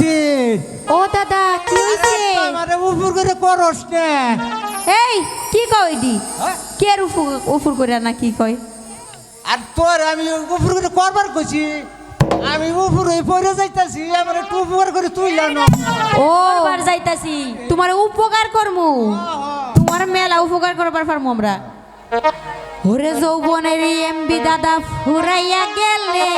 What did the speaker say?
কি হইছে? আমারে উপর করে করস না। এই কি কয় দি হ্যাঁ? কে উপর উফু উফুর করে না কি কয়? আর তোর আমি উপর করে করবার কইছি। আমি উপর হয়ে পড়ে যাইতাছি আমার একটু উপকার করে তুই জানো ও আর যাইতাছি। তোমার উপকার করমু। তোমার মেলা উপকার করবার পারমু আমরা। ওরে যৌবনের এমবি দাদা ফুরাইয়া গেলে।